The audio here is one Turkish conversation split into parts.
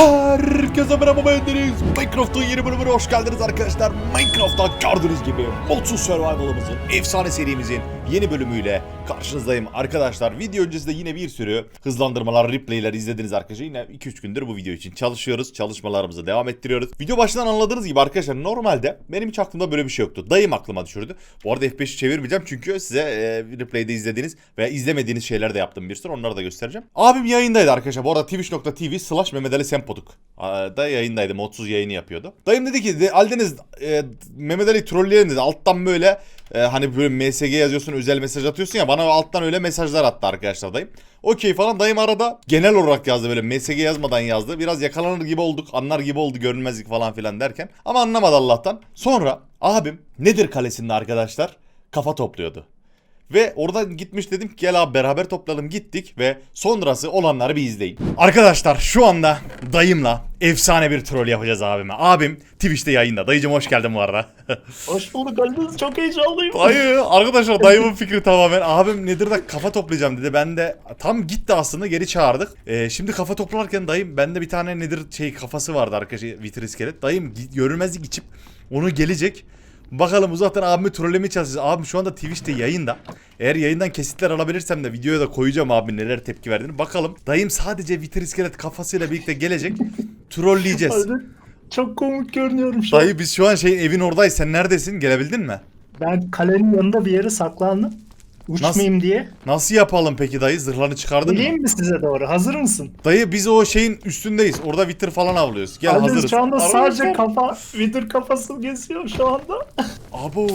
Herkese merhaba ben Deniz. Minecraft'ın yeni bölümüne hoş geldiniz arkadaşlar. Minecraft'ta gördüğünüz gibi Modsuz Survival'ımızın, efsane serimizin yeni bölümüyle karşınızdayım arkadaşlar. Video öncesinde yine bir sürü hızlandırmalar, replayler izlediniz arkadaşlar. Yine 2-3 gündür bu video için çalışıyoruz. Çalışmalarımızı devam ettiriyoruz. Video başından anladığınız gibi arkadaşlar normalde benim hiç aklımda böyle bir şey yoktu. Dayım aklıma düşürdü. Bu arada F5'i çevirmeyeceğim çünkü size e, replay'de izlediğiniz veya izlemediğiniz şeyler de yaptım bir sürü. Onları da göstereceğim. Abim yayındaydı arkadaşlar. Bu arada twitch.tv slash Mehmet Ali Sempoduk da yayındaydı. Modsuz yayını yapıyordu. Dayım dedi ki de, Aldeniz e, Mehmet Ali trolleyelim dedi. Alttan böyle e, hani böyle MSG yazıyorsun özel mesaj atıyorsun ya bana alttan öyle mesajlar attı arkadaşlar dayım. Okey falan dayım arada genel olarak yazdı böyle MSG yazmadan yazdı. Biraz yakalanır gibi olduk anlar gibi oldu görünmezlik falan filan derken. Ama anlamadı Allah'tan. Sonra abim nedir kalesinde arkadaşlar kafa topluyordu. Ve oradan gitmiş dedim ki gel abi beraber toplayalım gittik ve sonrası olanları bir izleyin. Arkadaşlar şu anda dayımla efsane bir troll yapacağız abime. Abim Twitch'te yayında. Dayıcım hoş geldin bu arada. Hoş bulduk Ali'niz çok heyecanlıyım. Dayı arkadaşlar dayımın fikri tamamen abim nedir de kafa toplayacağım dedi. Ben de tam gitti aslında geri çağırdık. Ee, şimdi kafa toplarken dayım bende bir tane nedir şey kafası vardı arkadaşlar vitri iskelet. Dayım görünmezlik içip onu gelecek. Bakalım uzaktan abimi trollemeye çalışacağız. Abim şu anda Twitch'te yayında. Eğer yayından kesitler alabilirsem de videoya da koyacağım abim neler tepki verdiğini. Bakalım dayım sadece vitri iskelet kafasıyla birlikte gelecek. Trolleyeceğiz. Çok komik görünüyorum şu an. Dayı biz şu an şeyin evin oradayız. Sen neredesin? Gelebildin mi? Ben kalenin yanında bir yere saklandım. Uçmayayım diye. Nasıl yapalım peki dayı? Zırhlarını çıkardın mı? Geleyim mi size doğru? Hazır mısın? Dayı biz o şeyin üstündeyiz. Orada vitir falan avlıyoruz. Gel Ali, hazırız. Şu anda sadece kafa, vidir kafası geziyor şu anda. Abo.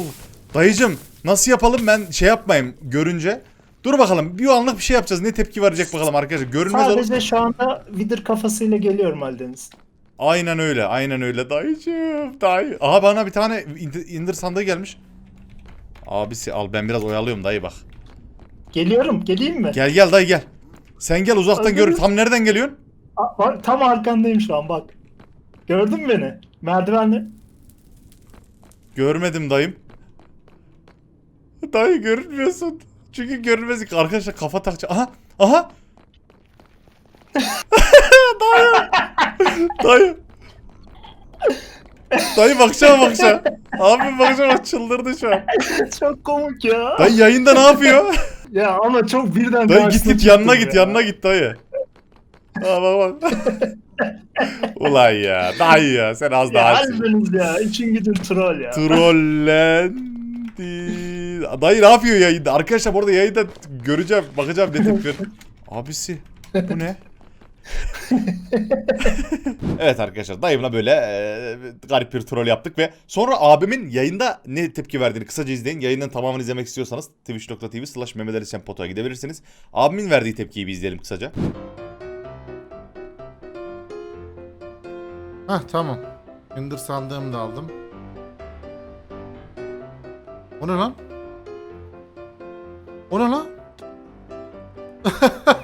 Dayıcım nasıl yapalım ben şey yapmayayım görünce. Dur bakalım bir anlık bir şey yapacağız. Ne tepki verecek bakalım arkadaşlar. Görünmez sadece şu anda vidir kafasıyla geliyorum Aldeniz. Aynen öyle. Aynen öyle dayıcım. Dayı. Aha bana bir tane indir sandığı gelmiş. Abisi al ben biraz oyalıyorum dayı bak. Geliyorum, geleyim mi? Gel gel dayı gel. Sen gel uzaktan Hazır gör. Tam nereden geliyorsun? Aa, bak, tam arkandayım şu an bak. Gördün mü beni? Merdivenle. Görmedim dayım. Dayı görünmüyorsun. Çünkü görünmezlik arkadaşlar kafa takacak. Aha. Aha. dayı. dayı. Dayı bakacağım bakacağım. Abi bakacağım bak çıldırdı şu an. çok komik ya. Dayı yayında ne yapıyor? Ya ama çok birden Dayı git karşısına git yanına çıktım git ya. yanına git dayı. Aa bak bak. Ulan ya dayı ya sen az Ya daha Aldeniz ya. için gücün troll ya. Trollendi. Dayı ne yapıyor yayında? Arkadaşlar bu arada yayında göreceğim, bakacağım ne tepki verir. Abisi bu ne? evet arkadaşlar dayımla böyle e, garip bir troll yaptık ve sonra abimin yayında ne tepki verdiğini kısaca izleyin. Yayının tamamını izlemek istiyorsanız twitch.tv slash Mehmet Ali Sempoto'ya gidebilirsiniz. Abimin verdiği tepkiyi bir izleyelim kısaca. Hah tamam. Indir sandığımı da aldım. O ne lan? O ne lan?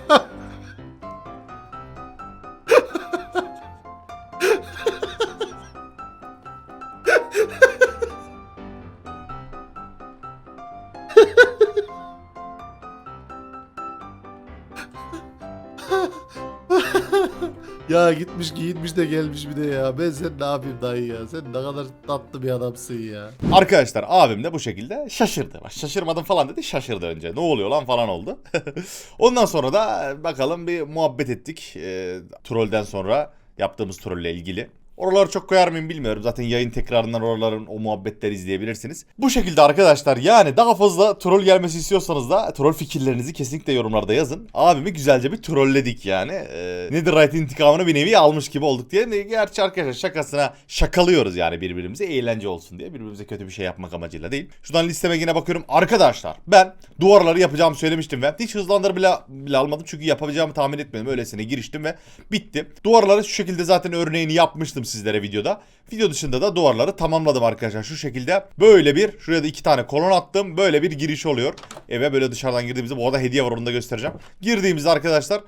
gitmiş giyinmiş de gelmiş bir de ya. Ben sen ne yapayım dayı ya? Sen ne kadar tatlı bir adamsın ya. Arkadaşlar abim de bu şekilde şaşırdı. Bak şaşırmadım falan dedi şaşırdı önce. Ne oluyor lan falan oldu. Ondan sonra da bakalım bir muhabbet ettik. E, trollden sonra yaptığımız trolle ilgili. Oraları çok koyar mıyım bilmiyorum. Zaten yayın tekrarından oraların o muhabbetleri izleyebilirsiniz. Bu şekilde arkadaşlar yani daha fazla troll gelmesi istiyorsanız da troll fikirlerinizi kesinlikle yorumlarda yazın. Abimi güzelce bir trolledik yani. Ee, Netherite intikamını bir nevi almış gibi olduk diye. Gerçi arkadaşlar şakasına şakalıyoruz yani birbirimize eğlence olsun diye. Birbirimize kötü bir şey yapmak amacıyla değil. Şuradan listeme yine bakıyorum. Arkadaşlar ben duvarları yapacağımı söylemiştim ve hiç hızlandır bile, bile almadım. Çünkü yapabileceğimi tahmin etmedim. Öylesine giriştim ve bitti. Duvarları şu şekilde zaten örneğini yapmıştım sizlere videoda. Video dışında da duvarları tamamladım arkadaşlar. Şu şekilde böyle bir şuraya da iki tane kolon attım. Böyle bir giriş oluyor. Eve böyle dışarıdan girdiğimizde bu arada hediye var onu da göstereceğim. Girdiğimizde arkadaşlar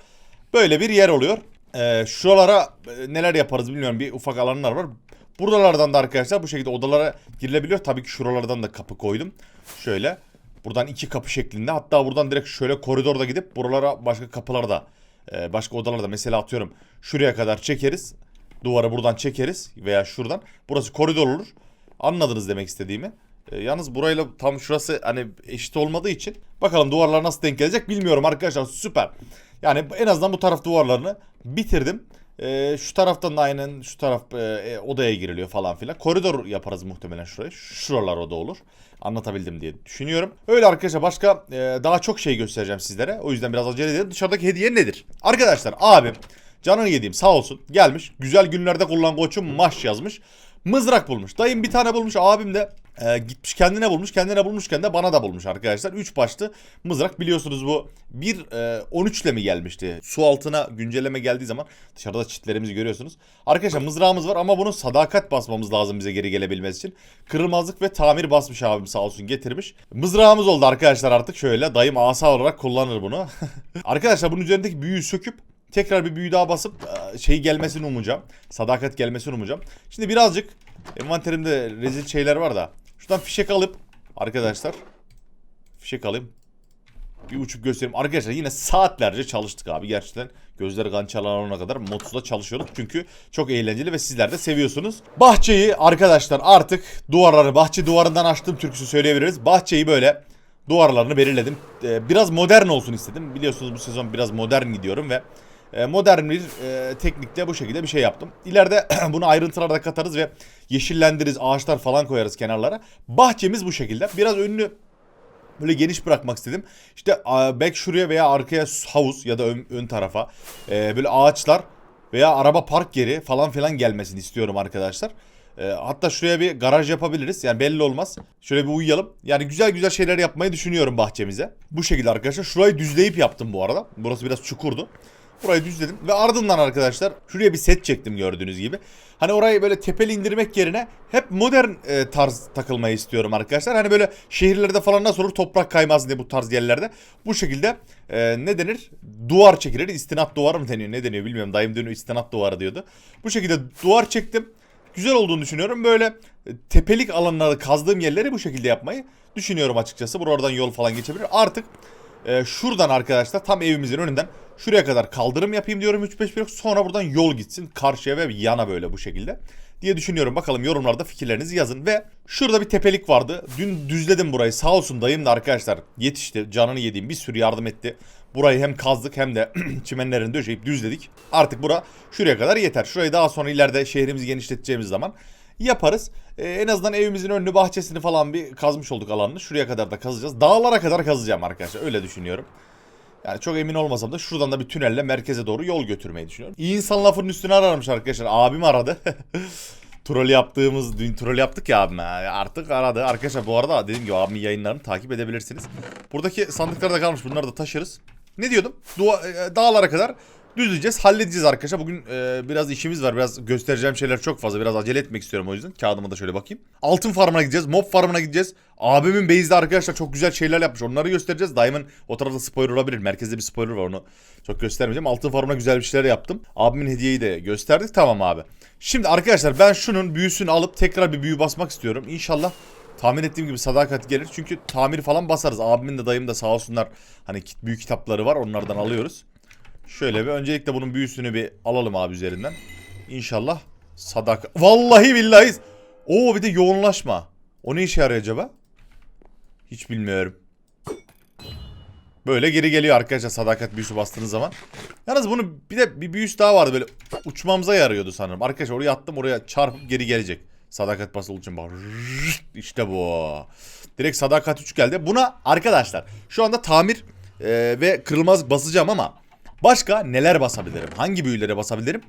böyle bir yer oluyor. Ee, şuralara e, neler yaparız bilmiyorum. Bir ufak alanlar var. Buralardan da arkadaşlar bu şekilde odalara girilebiliyor. Tabii ki şuralardan da kapı koydum. Şöyle. Buradan iki kapı şeklinde. Hatta buradan direkt şöyle koridorda gidip buralara başka kapılar da Ee, başka odalarda mesela atıyorum şuraya kadar çekeriz. Duvarı buradan çekeriz veya şuradan. Burası koridor olur. Anladınız demek istediğimi. Ee, yalnız burayla tam şurası hani eşit olmadığı için bakalım duvarlar nasıl denk gelecek bilmiyorum arkadaşlar süper. Yani en azından bu taraf duvarlarını bitirdim. Ee, şu taraftan da aynen şu taraf e, e, odaya giriliyor falan filan. Koridor yaparız muhtemelen şurayı. Şuralar oda olur. Anlatabildim diye düşünüyorum. Öyle arkadaşlar başka e, daha çok şey göstereceğim sizlere. O yüzden biraz acele edelim. Dışarıdaki hediye nedir? Arkadaşlar abim canını yediğim sağ olsun gelmiş. Güzel günlerde kullan koçum maş yazmış. Mızrak bulmuş. Dayım bir tane bulmuş. Abim de e, gitmiş kendine bulmuş. Kendine bulmuşken de bana da bulmuş arkadaşlar. 3 başlı mızrak biliyorsunuz bu 1 e, 13 ile mi gelmişti? Su altına güncelleme geldiği zaman dışarıda çitlerimizi görüyorsunuz. Arkadaşlar mızrağımız var ama bunun sadakat basmamız lazım bize geri gelebilmesi için. Kırılmazlık ve tamir basmış abim sağ olsun getirmiş. Mızrağımız oldu arkadaşlar artık şöyle. Dayım asa olarak kullanır bunu. arkadaşlar bunun üzerindeki büyüyü söküp tekrar bir büyü daha basıp e, şey gelmesini umacağım. Sadakat gelmesini umacağım. Şimdi birazcık envanterimde rezil şeyler var da. Şuradan fişek alıp arkadaşlar fişek alayım. Bir uçup göstereyim. Arkadaşlar yine saatlerce çalıştık abi gerçekten. Gözleri kan çalana kadar modsuzda çalışıyorduk. Çünkü çok eğlenceli ve sizler de seviyorsunuz. Bahçeyi arkadaşlar artık duvarları bahçe duvarından açtığım türküsü söyleyebiliriz. Bahçeyi böyle duvarlarını belirledim. Ee, biraz modern olsun istedim. Biliyorsunuz bu sezon biraz modern gidiyorum ve e, modern bir e, teknikle bu şekilde bir şey yaptım. İleride bunu ayrıntılarda katarız ve yeşillendiririz, ağaçlar falan koyarız kenarlara. Bahçemiz bu şekilde. Biraz önünü böyle geniş bırakmak istedim. İşte belki şuraya veya arkaya havuz ya da ön, ön tarafa e, böyle ağaçlar veya araba park yeri falan filan gelmesini istiyorum arkadaşlar. E, hatta şuraya bir garaj yapabiliriz. Yani belli olmaz. Şöyle bir uyuyalım. Yani güzel güzel şeyler yapmayı düşünüyorum bahçemize. Bu şekilde arkadaşlar. Şurayı düzleyip yaptım bu arada. Burası biraz çukurdu. Burayı düzledim ve ardından arkadaşlar şuraya bir set çektim gördüğünüz gibi. Hani orayı böyle tepeli indirmek yerine hep modern e, tarz takılmayı istiyorum arkadaşlar. Hani böyle şehirlerde falan nasıl olur toprak kaymaz diye bu tarz yerlerde. Bu şekilde e, ne denir? Duvar çekilir. İstinat duvarı mı deniyor? Ne deniyor bilmiyorum. Dayım dönüyor istinat duvarı diyordu. Bu şekilde duvar çektim. Güzel olduğunu düşünüyorum. Böyle e, tepelik alanları kazdığım yerleri bu şekilde yapmayı düşünüyorum açıkçası. Buradan yol falan geçebilir. Artık e, şuradan arkadaşlar tam evimizin önünden şuraya kadar kaldırım yapayım diyorum 3-5 blok. Sonra buradan yol gitsin karşıya ve yana böyle bu şekilde diye düşünüyorum. Bakalım yorumlarda fikirlerinizi yazın ve şurada bir tepelik vardı. Dün düzledim burayı. Sağ olsun dayım da arkadaşlar yetişti. Canını yediğim bir sürü yardım etti. Burayı hem kazdık hem de çimenlerini döşeyip düzledik. Artık bura şuraya kadar yeter. Şurayı daha sonra ileride şehrimizi genişleteceğimiz zaman yaparız. Ee, en azından evimizin önünü bahçesini falan bir kazmış olduk alanını. Şuraya kadar da kazacağız. Dağlara kadar kazacağım arkadaşlar. Öyle düşünüyorum. Yani çok emin olmasam da şuradan da bir tünelle merkeze doğru yol götürmeyi düşünüyorum. İyi insan lafının üstüne ararmış arkadaşlar. Abim aradı. troll yaptığımız, dün troll yaptık ya abime. Artık aradı. Arkadaşlar bu arada dediğim gibi abimin yayınlarını takip edebilirsiniz. Buradaki sandıklar da kalmış. Bunları da taşırız. Ne diyordum? Dua, e, dağlara kadar düzleyeceğiz, halledeceğiz arkadaşlar. Bugün e, biraz işimiz var. Biraz göstereceğim şeyler çok fazla. Biraz acele etmek istiyorum o yüzden. Kağıdıma da şöyle bakayım. Altın farmına gideceğiz. Mob farmına gideceğiz. Abimin base'de arkadaşlar çok güzel şeyler yapmış. Onları göstereceğiz. Diamond o tarafta spoiler olabilir. Merkezde bir spoiler var onu çok göstermeyeceğim. Altın farmına güzel bir şeyler yaptım. Abimin hediyeyi de gösterdik. Tamam abi. Şimdi arkadaşlar ben şunun büyüsünü alıp tekrar bir büyü basmak istiyorum. İnşallah tahmin ettiğim gibi sadakat gelir. Çünkü tamir falan basarız. Abimin de dayım da sağ olsunlar. Hani büyük kitapları var. Onlardan alıyoruz. Şöyle bir öncelikle bunun büyüsünü bir alalım abi üzerinden. İnşallah sadaka. Vallahi billahi. Oo bir de yoğunlaşma. O ne işe yarıyor acaba? Hiç bilmiyorum. Böyle geri geliyor arkadaşlar sadakat büyüsü bastığınız zaman. Yalnız bunu bir de bir büyüsü daha vardı böyle uçmamıza yarıyordu sanırım. Arkadaşlar oraya attım oraya çarpıp geri gelecek. Sadakat basılı için bak. İşte bu. Direkt sadakat 3 geldi. Buna arkadaşlar şu anda tamir e, ve kırılmaz basacağım ama başka neler basabilirim? Hangi büyülere basabilirim?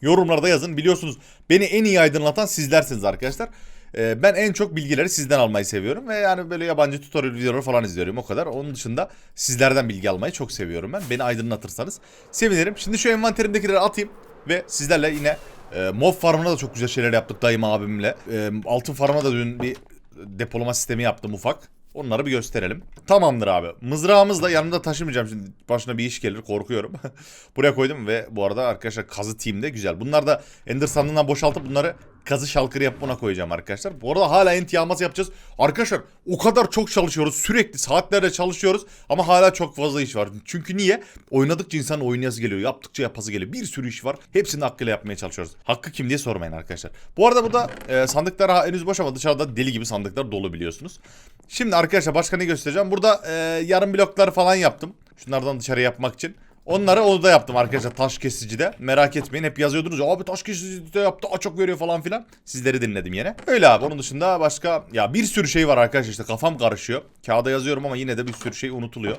Yorumlarda yazın. Biliyorsunuz beni en iyi aydınlatan sizlersiniz arkadaşlar. Ee, ben en çok bilgileri sizden almayı seviyorum ve yani böyle yabancı tutorial videoları falan izliyorum o kadar. Onun dışında sizlerden bilgi almayı çok seviyorum ben. Beni aydınlatırsanız sevinirim. Şimdi şu envanterimdekileri atayım ve sizlerle yine e, mob farmına da çok güzel şeyler yaptık dayım abimle. E, altın farmına da dün bir depolama sistemi yaptım ufak. Onları bir gösterelim. Tamamdır abi. Mızrağımız da yanımda taşımayacağım şimdi. Başına bir iş gelir korkuyorum. Buraya koydum ve bu arada arkadaşlar kazı team'de güzel. Bunlar da Ender sandığından boşaltıp bunları kazı şalkırı yapıp ona koyacağım arkadaşlar. Bu arada hala ent yağması yapacağız. Arkadaşlar o kadar çok çalışıyoruz. Sürekli saatlerce çalışıyoruz. Ama hala çok fazla iş var. Çünkü niye? Oynadıkça insanın oynayası geliyor. Yaptıkça yapası geliyor. Bir sürü iş var. Hepsini hakkıyla yapmaya çalışıyoruz. Hakkı kim diye sormayın arkadaşlar. Bu arada burada e, sandıklar henüz boş ama dışarıda deli gibi sandıklar dolu biliyorsunuz. Şimdi arkadaşlar başka ne göstereceğim? Burada e, yarım bloklar falan yaptım. Şunlardan dışarı yapmak için. Onları odada yaptım arkadaşlar taş kesicide. Merak etmeyin hep yazıyordunuz ya abi taş kesicide yaptı çok veriyor falan filan. Sizleri dinledim yine. Öyle abi onun dışında başka ya bir sürü şey var arkadaşlar işte kafam karışıyor. Kağıda yazıyorum ama yine de bir sürü şey unutuluyor.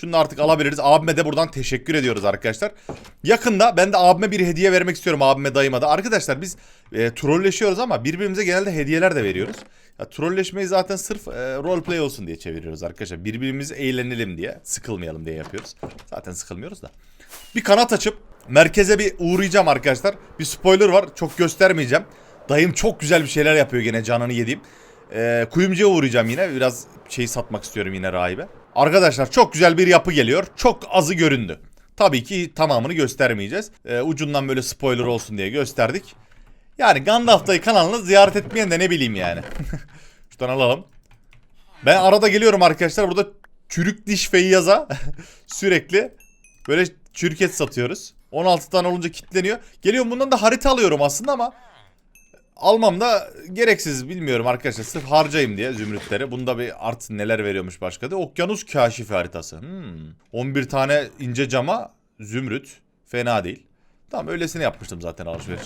Şunu artık alabiliriz. Abime de buradan teşekkür ediyoruz arkadaşlar. Yakında ben de abime bir hediye vermek istiyorum abime dayıma da. Arkadaşlar biz e, trolleşiyoruz ama birbirimize genelde hediyeler de veriyoruz. Ya, trolleşmeyi zaten sırf e, roleplay olsun diye çeviriyoruz arkadaşlar. Birbirimiz eğlenelim diye, sıkılmayalım diye yapıyoruz. Zaten sıkılmıyoruz da. Bir kanat açıp merkeze bir uğrayacağım arkadaşlar. Bir spoiler var. Çok göstermeyeceğim. Dayım çok güzel bir şeyler yapıyor gene canını yediğim. Ee, kuyumcuya uğrayacağım yine. Biraz şey satmak istiyorum yine rahibe. Arkadaşlar çok güzel bir yapı geliyor. Çok azı göründü. Tabii ki tamamını göstermeyeceğiz. Ee, ucundan böyle spoiler olsun diye gösterdik. Yani Gandalf dayı kanalını ziyaret etmeyen de ne bileyim yani. Şuradan alalım. Ben arada geliyorum arkadaşlar. Burada çürük diş feyyaza sürekli böyle çürük et satıyoruz. 16 tane olunca kitleniyor. Geliyorum bundan da harita alıyorum aslında ama almam da gereksiz bilmiyorum arkadaşlar. Sırf harcayayım diye zümrütleri. Bunda bir artı neler veriyormuş başka da. Okyanus kaşifi haritası. Hmm. 11 tane ince cama zümrüt. Fena değil. Tamam öylesine yapmıştım zaten alışveriş.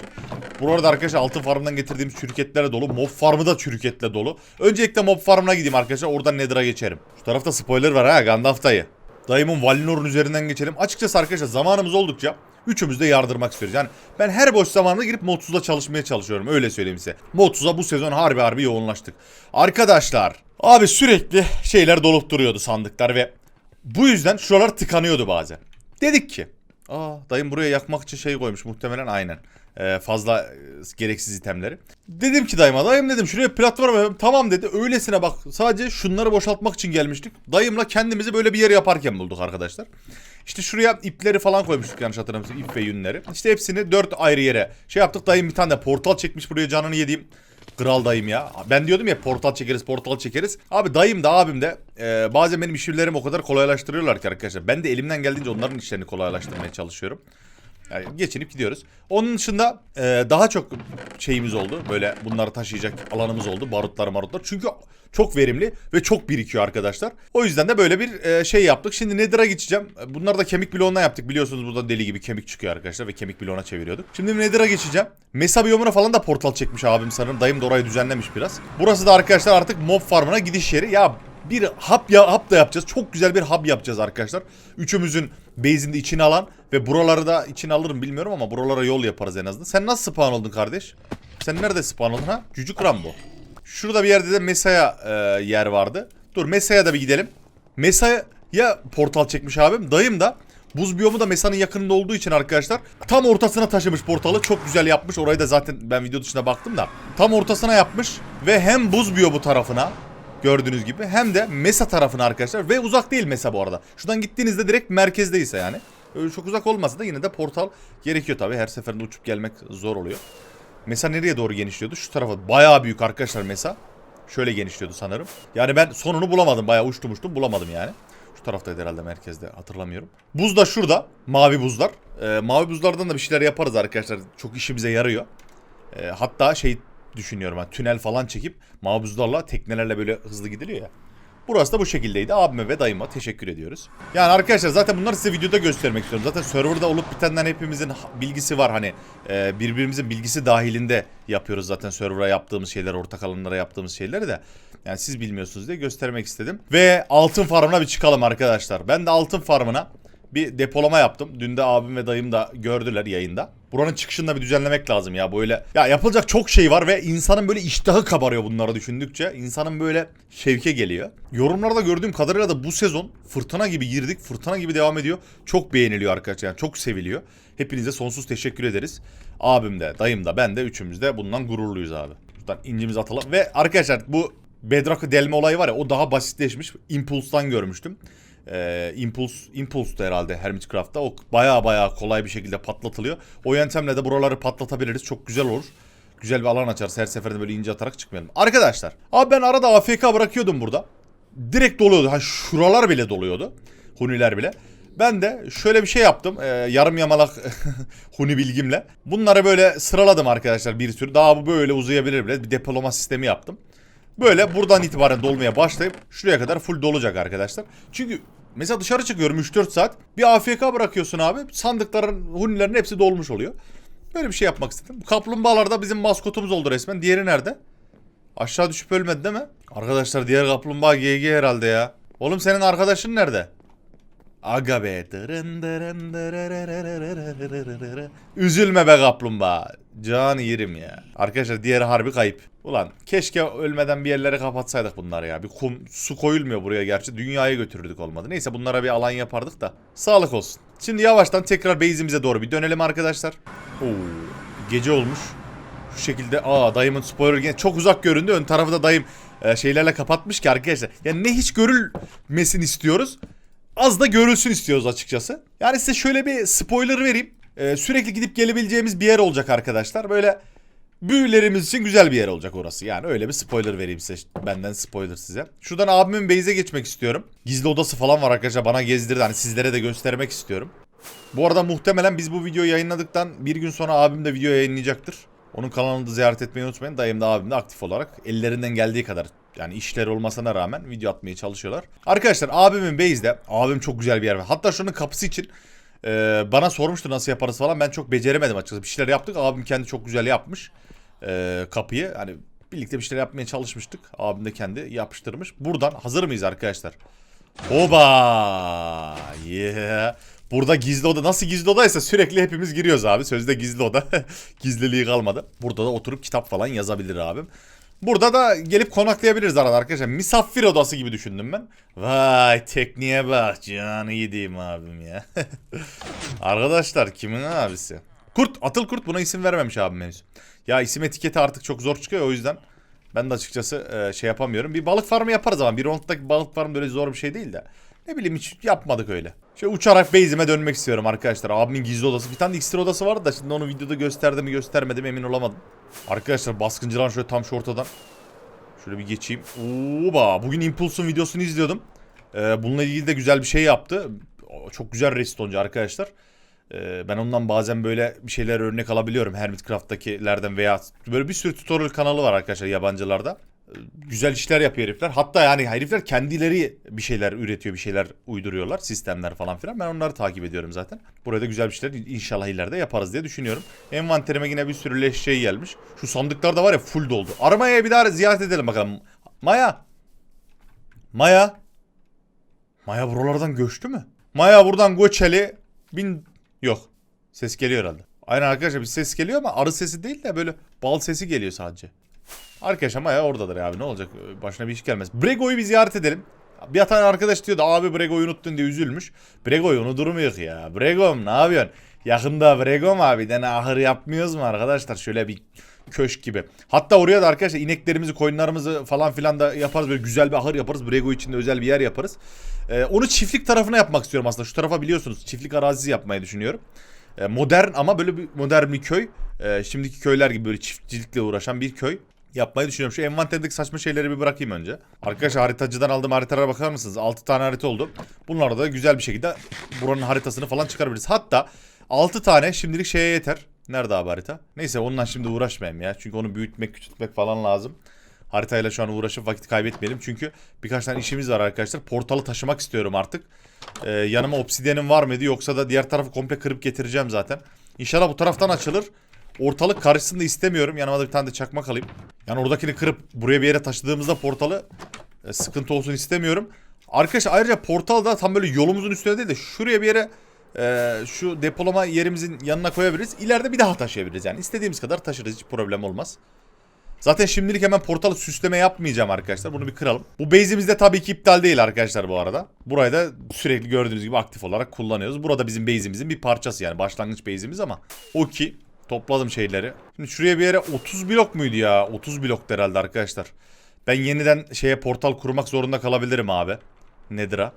Burada arkadaşlar altın farmından getirdiğimiz çürüketlerle dolu. Mob farmı da çürüketle dolu. Öncelikle mob farmına gideyim arkadaşlar. Oradan Nether'a geçerim. Şu tarafta spoiler var ha Gandalf dayı. Dayımın Valinor'un üzerinden geçelim. Açıkçası arkadaşlar zamanımız oldukça üçümüz de yardırmak istiyoruz. Yani ben her boş zamanında girip Modsuz'da çalışmaya çalışıyorum. Öyle söyleyeyim size. Modsuz'a bu sezon harbi harbi yoğunlaştık. Arkadaşlar abi sürekli şeyler dolup duruyordu sandıklar ve bu yüzden şuralar tıkanıyordu bazen. Dedik ki Aa dayım buraya yakmak için şey koymuş muhtemelen aynen. Ee, fazla e, gereksiz itemleri. Dedim ki dayıma dayım dedim şuraya platform yapayım. Tamam dedi öylesine bak sadece şunları boşaltmak için gelmiştik. Dayımla kendimizi böyle bir yer yaparken bulduk arkadaşlar. İşte şuraya ipleri falan koymuştuk yanlış hatırlamıyorsam ip ve yünleri. İşte hepsini dört ayrı yere şey yaptık. Dayım bir tane de portal çekmiş buraya canını yediğim. Kral dayım ya. Ben diyordum ya portal çekeriz portal çekeriz. Abi dayım da abim de e, bazen benim işlerimi o kadar kolaylaştırıyorlar ki arkadaşlar. Ben de elimden geldiğince onların işlerini kolaylaştırmaya çalışıyorum. Yani geçinip gidiyoruz. Onun dışında e, daha çok şeyimiz oldu. Böyle bunları taşıyacak alanımız oldu. Barutlar marutlar. Çünkü çok verimli ve çok birikiyor arkadaşlar. O yüzden de böyle bir e, şey yaptık. Şimdi Nether'a geçeceğim. Bunları da kemik bloğuna yaptık. Biliyorsunuz burada deli gibi kemik çıkıyor arkadaşlar ve kemik bloğuna çeviriyorduk. Şimdi Nether'a geçeceğim. Mesa biyomuna falan da portal çekmiş abim sanırım. Dayım da orayı düzenlemiş biraz. Burası da arkadaşlar artık mob farmına gidiş yeri. Ya bir hub ya hub da yapacağız. Çok güzel bir hub yapacağız arkadaşlar. Üçümüzün base'inde içine alan ve buraları da içine alırım bilmiyorum ama buralara yol yaparız en azından. Sen nasıl spawn oldun kardeş? Sen nerede spawn oldun ha? Cücük Rambo. Şurada bir yerde de Mesa'ya e, yer vardı. Dur Mesa'ya da bir gidelim. Mesa'ya portal çekmiş abim. Dayım da Buz biyomu da Mesa'nın yakınında olduğu için arkadaşlar tam ortasına taşımış portalı. Çok güzel yapmış. Orayı da zaten ben video dışında baktım da. Tam ortasına yapmış ve hem buz biyomu tarafına gördüğünüz gibi hem de Mesa tarafına arkadaşlar ve uzak değil Mesa bu arada. Şuradan gittiğinizde direkt merkezdeyse yani. Çok uzak olmasa da yine de portal gerekiyor tabii. Her seferinde uçup gelmek zor oluyor. Mesa nereye doğru genişliyordu? Şu tarafa. Bayağı büyük arkadaşlar Mesa. Şöyle genişliyordu sanırım. Yani ben sonunu bulamadım. Bayağı uçtum uçtum bulamadım yani. Şu taraftaydı herhalde merkezde hatırlamıyorum. Buz da şurada. Mavi buzlar. Ee, mavi buzlardan da bir şeyler yaparız arkadaşlar. Çok işimize yarıyor. Ee, hatta şey düşünüyorum. Yani tünel falan çekip mavi buzlarla teknelerle böyle hızlı gidiliyor ya. Burası da bu şekildeydi. Abime ve dayıma teşekkür ediyoruz. Yani arkadaşlar zaten bunları size videoda göstermek istiyorum. Zaten serverda olup bitenden hepimizin bilgisi var. Hani e, birbirimizin bilgisi dahilinde yapıyoruz zaten server'a yaptığımız şeyler, ortak alanlara yaptığımız şeyleri de. Yani siz bilmiyorsunuz diye göstermek istedim. Ve altın farmına bir çıkalım arkadaşlar. Ben de altın farmına bir depolama yaptım. Dün de abim ve dayım da gördüler yayında. Buranın çıkışını da bir düzenlemek lazım ya böyle. Ya yapılacak çok şey var ve insanın böyle iştahı kabarıyor bunları düşündükçe. İnsanın böyle şevke geliyor. Yorumlarda gördüğüm kadarıyla da bu sezon fırtına gibi girdik. Fırtına gibi devam ediyor. Çok beğeniliyor arkadaşlar. Yani çok seviliyor. Hepinize sonsuz teşekkür ederiz. Abim de, dayım da, ben de üçümüz de bundan gururluyuz abi. Şuradan incimizi atalım. Ve arkadaşlar bu Bedrock'ı delme olayı var ya o daha basitleşmiş. Impulse'dan görmüştüm. Ee, Impulse, Impulse'da herhalde Hermitcraft'ta. O baya baya kolay bir şekilde patlatılıyor. O yöntemle de buraları patlatabiliriz. Çok güzel olur. Güzel bir alan açarız. Her seferinde böyle ince atarak çıkmayalım. Arkadaşlar. Abi ben arada AFK bırakıyordum burada. Direkt doluyordu. Ha şuralar bile doluyordu. Huniler bile. Ben de şöyle bir şey yaptım. Ee, yarım yamalak huni bilgimle. Bunları böyle sıraladım arkadaşlar bir sürü. Daha bu böyle uzayabilir bile. Bir depolama sistemi yaptım. Böyle buradan itibaren dolmaya başlayıp şuraya kadar full dolacak arkadaşlar. Çünkü mesela dışarı çıkıyorum 3-4 saat. Bir AFK bırakıyorsun abi. Sandıkların, hunilerin hepsi dolmuş oluyor. Böyle bir şey yapmak istedim. Kaplumbağalar da bizim maskotumuz oldu resmen. Diğeri nerede? Aşağı düşüp ölmedi değil mi? Arkadaşlar diğer kaplumbağa GG herhalde ya. Oğlum senin arkadaşın nerede? Aga be. Üzülme be kaplumbağa. Canı yerim ya. Arkadaşlar diğeri harbi kayıp. Ulan keşke ölmeden bir yerlere kapatsaydık bunları ya. Bir kum, su koyulmuyor buraya gerçi. Dünyaya götürürdük olmadı. Neyse bunlara bir alan yapardık da. Sağlık olsun. Şimdi yavaştan tekrar base'imize doğru bir dönelim arkadaşlar. Oo, gece olmuş. Şu şekilde aa dayımın spoiler gene çok uzak göründü. Ön tarafı da dayım e, şeylerle kapatmış ki arkadaşlar. Yani ne hiç görülmesin istiyoruz Az da görülsün istiyoruz açıkçası. Yani size şöyle bir spoiler vereyim. E, sürekli gidip gelebileceğimiz bir yer olacak arkadaşlar. Böyle büyülerimiz için güzel bir yer olacak orası. Yani öyle bir spoiler vereyim size. Benden spoiler size. Şuradan abimin base'e geçmek istiyorum. Gizli odası falan var arkadaşlar. Bana gezdirdi. Hani sizlere de göstermek istiyorum. Bu arada muhtemelen biz bu videoyu yayınladıktan bir gün sonra abim de video yayınlayacaktır. Onun kanalını da ziyaret etmeyi unutmayın. Dayım da abim de aktif olarak ellerinden geldiği kadar yani işleri olmasına rağmen video atmaya çalışıyorlar. Arkadaşlar abimin base'de abim çok güzel bir yer var. Hatta şunun kapısı için e, bana sormuştu nasıl yaparız falan. Ben çok beceremedim açıkçası. Bir şeyler yaptık. Abim kendi çok güzel yapmış e, kapıyı. Hani birlikte bir şeyler yapmaya çalışmıştık. Abim de kendi yapıştırmış. Buradan hazır mıyız arkadaşlar? Oba! Yeah! Burada gizli oda nasıl gizli odaysa sürekli hepimiz giriyoruz abi. Sözde gizli oda. Gizliliği kalmadı. Burada da oturup kitap falan yazabilir abim. Burada da gelip konaklayabiliriz arada arkadaşlar. Misafir odası gibi düşündüm ben. Vay tekniğe bak. Canı yediğim abim ya. arkadaşlar kimin abisi? Kurt. Atıl Kurt buna isim vermemiş abim henüz. Ya isim etiketi artık çok zor çıkıyor o yüzden. Ben de açıkçası e, şey yapamıyorum. Bir balık farmı yaparız ama bir rondtaki balık farmı böyle zor bir şey değil de. Ne bileyim hiç yapmadık öyle. Şöyle uçarak base'ime dönmek istiyorum arkadaşlar. Abimin gizli odası. Bir tane iksir odası vardı da şimdi onu videoda gösterdim mi göstermedim emin olamadım. Arkadaşlar baskıncılar şöyle tam şu ortadan. Şöyle bir geçeyim. Oba bugün Impulse'un videosunu izliyordum. Ee, bununla ilgili de güzel bir şey yaptı. Çok güzel restoncu arkadaşlar. Ee, ben ondan bazen böyle bir şeyler örnek alabiliyorum. Hermitcraft'takilerden veya böyle bir sürü tutorial kanalı var arkadaşlar yabancılarda. Güzel işler yapıyor herifler. Hatta yani herifler kendileri bir şeyler üretiyor, bir şeyler uyduruyorlar. Sistemler falan filan. Ben onları takip ediyorum zaten. Burada güzel bir şeyler inşallah ileride yaparız diye düşünüyorum. Envanterime yine bir sürü leş şey gelmiş. Şu sandıklar da var ya full doldu. Aramaya bir daha ziyaret edelim bakalım. Maya. Maya. Maya buralardan göçtü mü? Maya buradan göçeli bin... Yok. Ses geliyor herhalde. Aynen arkadaşlar bir ses geliyor ama arı sesi değil de böyle bal sesi geliyor sadece. Arkadaşlar Maya oradadır abi ne olacak başına bir iş gelmez. Brego'yu bir ziyaret edelim. Bir tane arkadaş diyordu abi Brego'yu unuttun diye üzülmüş. Brego'yu unutur ya? Brego'm ne yapıyorsun? Yakında Brego'm abi de ahır yapmıyoruz mu arkadaşlar? Şöyle bir köşk gibi. Hatta oraya da arkadaşlar ineklerimizi, koyunlarımızı falan filan da yaparız. Böyle güzel bir ahır yaparız. Brego için de özel bir yer yaparız. Ee, onu çiftlik tarafına yapmak istiyorum aslında. Şu tarafa biliyorsunuz çiftlik arazisi yapmayı düşünüyorum. Ee, modern ama böyle bir modern bir köy. Ee, şimdiki köyler gibi böyle çiftçilikle uğraşan bir köy yapmayı düşünüyorum. Şu envanterdeki saçma şeyleri bir bırakayım önce. Arkadaşlar haritacıdan aldığım haritalara bakar mısınız? 6 tane harita oldu. Bunlarda da güzel bir şekilde buranın haritasını falan çıkarabiliriz. Hatta 6 tane şimdilik şeye yeter. Nerede abi harita? Neyse onunla şimdi uğraşmayayım ya. Çünkü onu büyütmek, küçültmek falan lazım. Haritayla şu an uğraşıp vakit kaybetmeyelim. Çünkü birkaç tane işimiz var arkadaşlar. Portalı taşımak istiyorum artık. Ee, yanıma obsidyenim var mıydı yoksa da diğer tarafı komple kırıp getireceğim zaten. İnşallah bu taraftan açılır. Ortalık karışsın da istemiyorum. Yanıma da bir tane de çakmak alayım. Yani oradakini kırıp buraya bir yere taşıdığımızda portalı e, sıkıntı olsun istemiyorum. Arkadaşlar ayrıca portal da tam böyle yolumuzun üstüne değil de şuraya bir yere e, şu depolama yerimizin yanına koyabiliriz. İleride bir daha taşıyabiliriz yani. istediğimiz kadar taşırız hiç problem olmaz. Zaten şimdilik hemen portalı süsleme yapmayacağım arkadaşlar. Bunu bir kıralım. Bu base'imiz de tabii ki iptal değil arkadaşlar bu arada. Burayı da sürekli gördüğünüz gibi aktif olarak kullanıyoruz. Burada bizim base'imizin bir parçası yani. Başlangıç base'imiz ama o ki topladım şeyleri. Şimdi şuraya bir yere 30 blok muydu ya? 30 blok herhalde arkadaşlar. Ben yeniden şeye portal kurmak zorunda kalabilirim abi. Nedir'a?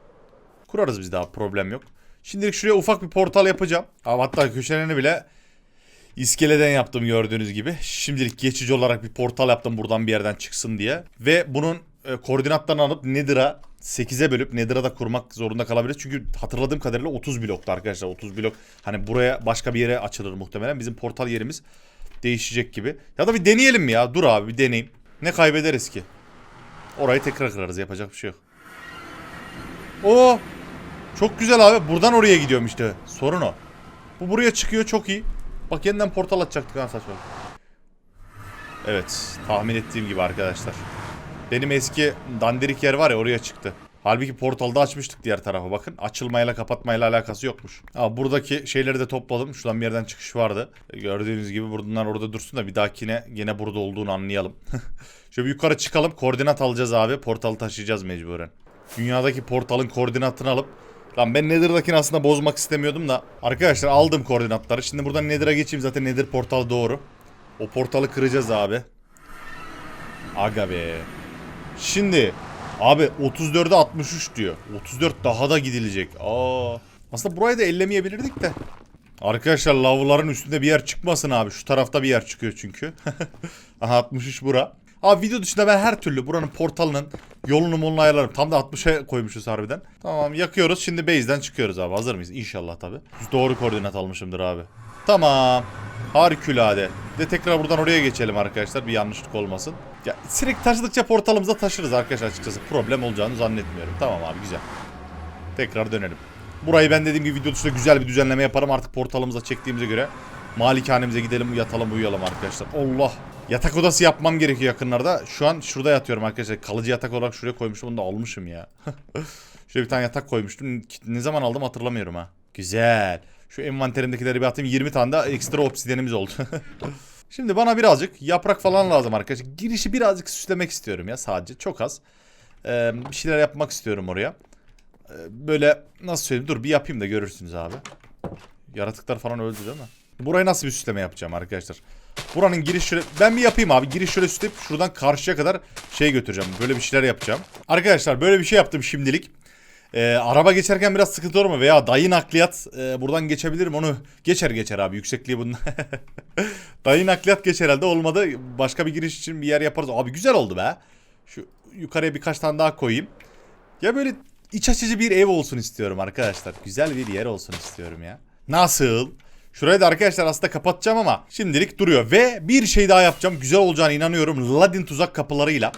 Kurarız biz daha problem yok. Şimdilik şuraya ufak bir portal yapacağım. Abi hatta köşelerini bile İskeleden yaptım gördüğünüz gibi. Şimdilik geçici olarak bir portal yaptım buradan bir yerden çıksın diye. Ve bunun e, koordinatlarını alıp Nether'a 8'e bölüp Nether'a da kurmak zorunda kalabiliriz. Çünkü hatırladığım kadarıyla 30 bloktu arkadaşlar. 30 blok hani buraya başka bir yere açılır muhtemelen. Bizim portal yerimiz değişecek gibi. Ya da bir deneyelim ya? Dur abi bir deneyeyim. Ne kaybederiz ki? Orayı tekrar kırarız yapacak bir şey yok. Oo! Çok güzel abi. Buradan oraya gidiyorum işte. Sorun o. Bu buraya çıkıyor çok iyi. Bak yeniden portal açacaktık ha saçma. Evet. Tahmin ettiğim gibi arkadaşlar. Benim eski dandirik yer var ya oraya çıktı. Halbuki portalda açmıştık diğer tarafa bakın. Açılmayla kapatmayla alakası yokmuş. Aa, buradaki şeyleri de topladım. Şuradan bir yerden çıkış vardı. Gördüğünüz gibi bunlar orada dursun da bir dahakine gene burada olduğunu anlayalım. Şöyle yukarı çıkalım. Koordinat alacağız abi. Portalı taşıyacağız mecburen. Dünyadaki portalın koordinatını alıp Lan ben Nether'dakini aslında bozmak istemiyordum da. Arkadaşlar aldım koordinatları. Şimdi buradan Nether'a geçeyim zaten Nether portal doğru. O portalı kıracağız abi. Aga be. Şimdi abi 34'e 63 diyor. 34 daha da gidilecek. Aa. Aslında burayı da ellemeyebilirdik de. Arkadaşlar lavların üstünde bir yer çıkmasın abi. Şu tarafta bir yer çıkıyor çünkü. Aha 63 bura. Abi video dışında ben her türlü buranın portalının yolunu molunu ayarlarım. Tam da 60'a koymuşuz harbiden. Tamam yakıyoruz. Şimdi base'den çıkıyoruz abi. Hazır mıyız? İnşallah tabi. Doğru koordinat almışımdır abi. Tamam. Harikulade. De tekrar buradan oraya geçelim arkadaşlar. Bir yanlışlık olmasın. Ya sürekli taşıdıkça portalımıza taşırız arkadaşlar açıkçası. Problem olacağını zannetmiyorum. Tamam abi güzel. Tekrar dönelim. Burayı ben dediğim gibi video dışında güzel bir düzenleme yaparım. Artık portalımıza çektiğimize göre malikanemize gidelim yatalım uyuyalım arkadaşlar. Allah. Yatak odası yapmam gerekiyor yakınlarda. Şu an şurada yatıyorum arkadaşlar. Kalıcı yatak olarak şuraya koymuşum. Onu da almışım ya. Şuraya bir tane yatak koymuştum. Ne zaman aldım hatırlamıyorum ha. Güzel. Şu envanterimdekileri bir atayım. 20 tane daha ekstra obsidiyenimiz oldu. Şimdi bana birazcık yaprak falan lazım arkadaşlar. Girişi birazcık süslemek istiyorum ya sadece. Çok az. Ee, bir şeyler yapmak istiyorum oraya. Ee, böyle nasıl söyleyeyim? Dur bir yapayım da görürsünüz abi. Yaratıklar falan öldü değil mi? Burayı nasıl bir süsleme yapacağım arkadaşlar? Buranın giriş şöyle... Ben bir yapayım abi. Giriş şöyle süsleyip şuradan karşıya kadar şey götüreceğim. Böyle bir şeyler yapacağım. Arkadaşlar böyle bir şey yaptım şimdilik. Ee, araba geçerken biraz sıkıntı olur mu? Veya dayı nakliyat e, buradan geçebilirim onu. Geçer geçer abi yüksekliği bunun. dayı nakliyat geçer herhalde olmadı. Başka bir giriş için bir yer yaparız. Abi güzel oldu be. Şu yukarıya birkaç tane daha koyayım. Ya böyle iç açıcı bir ev olsun istiyorum arkadaşlar. Güzel bir yer olsun istiyorum ya. Nasıl? Şurayı da arkadaşlar aslında kapatacağım ama şimdilik duruyor. Ve bir şey daha yapacağım. Güzel olacağına inanıyorum. Ladin tuzak kapılarıyla.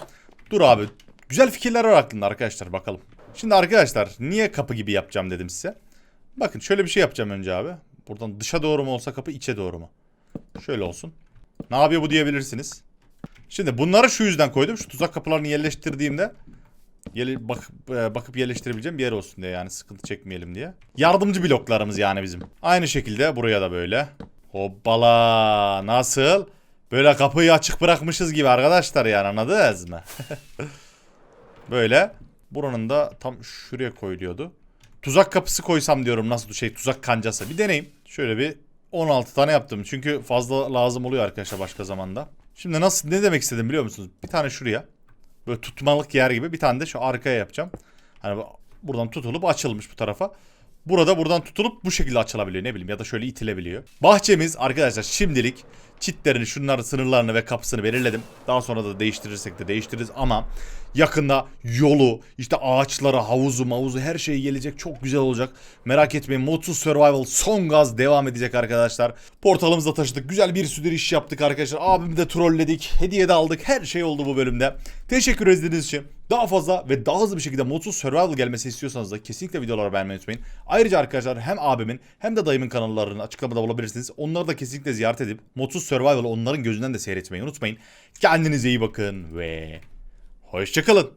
Dur abi. Güzel fikirler var aklımda arkadaşlar bakalım. Şimdi arkadaşlar niye kapı gibi yapacağım dedim size. Bakın şöyle bir şey yapacağım önce abi. Buradan dışa doğru mu olsa kapı içe doğru mu? Şöyle olsun. Ne yapıyor bu diyebilirsiniz. Şimdi bunları şu yüzden koydum. Şu tuzak kapılarını yerleştirdiğimde Yeli, bak, e, bakıp yerleştirebileceğim bir yer olsun diye yani sıkıntı çekmeyelim diye. Yardımcı bloklarımız yani bizim. Aynı şekilde buraya da böyle. Hoppala nasıl? Böyle kapıyı açık bırakmışız gibi arkadaşlar yani anladınız mı? böyle. Buranın da tam şuraya koyuluyordu. Tuzak kapısı koysam diyorum nasıl şey tuzak kancası. Bir deneyim. Şöyle bir 16 tane yaptım. Çünkü fazla lazım oluyor arkadaşlar başka zamanda. Şimdi nasıl ne demek istedim biliyor musunuz? Bir tane şuraya. Böyle tutmalık yer gibi bir tane de şu arkaya yapacağım. Hani buradan tutulup açılmış bu tarafa. Burada buradan tutulup bu şekilde açılabiliyor ne bileyim ya da şöyle itilebiliyor. Bahçemiz arkadaşlar şimdilik çitlerini şunların sınırlarını ve kapısını belirledim. Daha sonra da değiştirirsek de değiştiririz ama yakında yolu işte ağaçları havuzu mavuzu her şey gelecek çok güzel olacak. Merak etmeyin Modsuz Survival son gaz devam edecek arkadaşlar. Portalımızda taşıdık güzel bir sürü iş yaptık arkadaşlar. Abimi de trolledik hediye de aldık her şey oldu bu bölümde. Teşekkür ediniz için. Daha fazla ve daha hızlı bir şekilde Modsuz Survival gelmesi istiyorsanız da kesinlikle videolara beğenmeyi unutmayın. Ayrıca arkadaşlar hem abimin hem de dayımın kanallarını açıklamada bulabilirsiniz. Onları da kesinlikle ziyaret edip Modsuz Survival'ı onların gözünden de seyretmeyi unutmayın. Kendinize iyi bakın ve hoşçakalın.